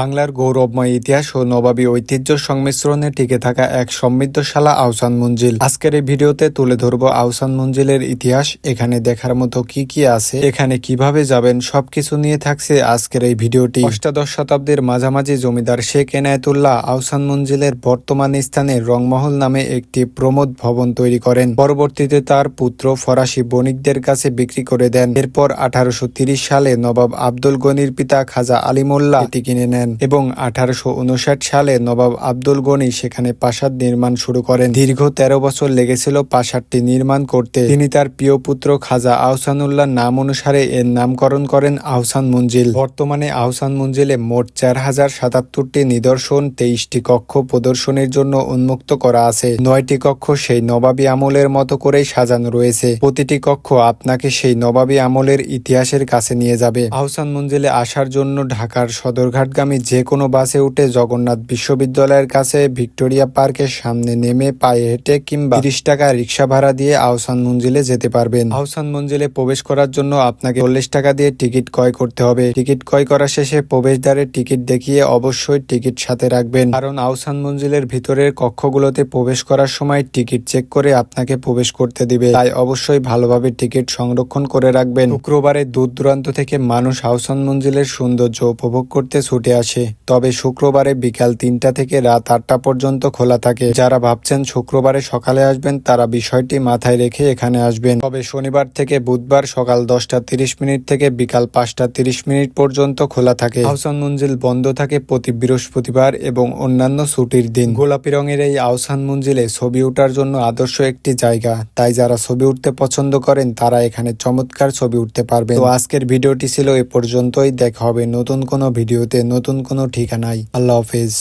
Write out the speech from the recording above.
বাংলার গৌরবময় ইতিহাস ও নবাবী ঐতিহ্য সংমিশ্রণে টিকে থাকা এক সমৃদ্ধশালা আহসান মঞ্জিল। আজকের এই ভিডিওতে তুলে ধরব আহসান মঞ্জিলের ইতিহাস, এখানে দেখার মতো কি কি আছে, এখানে কীভাবে যাবেন, সবকিছু নিয়ে থাকছে আজকের এই ভিডিওটি। অষ্টাদশ শতাব্দীর মাঝামাঝি জমিদার শেখ এনায়েতুল্লাহ আহসান মঞ্জিলের বর্তমান স্থানে রংমহল নামে একটি প্রমোদ ভবন তৈরি করেন। পরবর্তীতে তার পুত্র ফরাসি বণিকদের কাছে বিক্রি করে দেন। এরপর আঠারোশো সালে নবাব আব্দুল গনির পিতা খাজা আলিমুল্লাহ এটি কিনে নেন। এবং আঠারোশো উনষাট সালে নবাব আব্দুল গনি সেখানে প্রাসাদ নির্মাণ শুরু করেন। দীর্ঘ তেরো বছর লেগেছিল প্রাসাদটি নির্মাণ করতে। তিনি তার প্রিয় পুত্র খাজা আহসানুল্লাহ নাম অনুসারে এর নামকরণ করেন আহসান মঞ্জিল। বর্তমানে আহসান মঞ্জিলে মোট চার হাজার সাতাত্তরটি নিদর্শন, তেইশটি কক্ষ প্রদর্শনীর জন্য উন্মুক্ত করা আছে। নয়টি কক্ষ সেই নবাবী আমলের মতো করেই সাজানো রয়েছে। প্রতিটি কক্ষ আপনাকে সেই নবাবী আমলের ইতিহাসের কাছে নিয়ে যাবে। আহসান মঞ্জিলে আসার জন্য ঢাকার সদরঘাটগামী যে কোনো বাসে উঠে জগন্নাথ বিশ্ববিদ্যালয়ের কাছে ভিক্টোরিয়া পার্কের সামনে নেমে পায়ে হেঁটে কিংবা তিরিশ টাকা রিক্সা ভাড়া দিয়ে আহসান মঞ্জিলে যেতে পারবেন। আহসান মঞ্জিলে প্রবেশ করার জন্য আপনাকে চল্লিশ টাকা দিয়ে টিকিট ক্রয় করতে হবে। টিকিট ক্রয় করা শেষে প্রবেশদ্বারের টিকিট দেখিয়ে অবশ্যই টিকিট সাথে রাখবেন। কারণ আহসান মঞ্জিলের ভিতরের কক্ষগুলোতে প্রবেশ করার সময় টিকিট চেক করে আপনাকে প্রবেশ করতে দিবে। তাই অবশ্যই ভালোভাবে টিকিট সংরক্ষণ করে রাখবেন। শুক্রবারে দূর দূরান্ত থেকে মানুষ আহসান মঞ্জিলের সৌন্দর্য উপভোগ করতে ছুটে আসে। তবে শুক্রবারে বিকাল তিনটা থেকে রাত আটটা পর্যন্ত খোলা থাকে। যারা ভাবছেন শুক্রবারে সকালে আসবেন, তারা বিষয়টি মাথায় রেখে এখানে আসবেন। তবে শনিবার থেকে বুধবার সকাল দশটা তিরিশ মিনিট থেকে বিকাল পাঁচটা তিরিশ মিনিট পর্যন্ত খোলা থাকে। আহসান মঞ্জিল বন্ধ থাকে প্রতি বৃহস্পতিবার এবং অন্যান্য ছুটির দিন। গোলাপি রঙের এই আহসান মঞ্জিলে ছবি ওঠার জন্য আদর্শ একটি জায়গা। তাই যারা ছবি উঠতে পছন্দ করেন, তারা এখানে চমৎকার ছবি উঠতে পারবে তো আজকের ভিডিওটি ছিল এ পর্যন্তই। দেখা হবে নতুন কোনো ভিডিওতে। নতুন কোনো ঠিকানায়। আল্লাহ হাফেজ।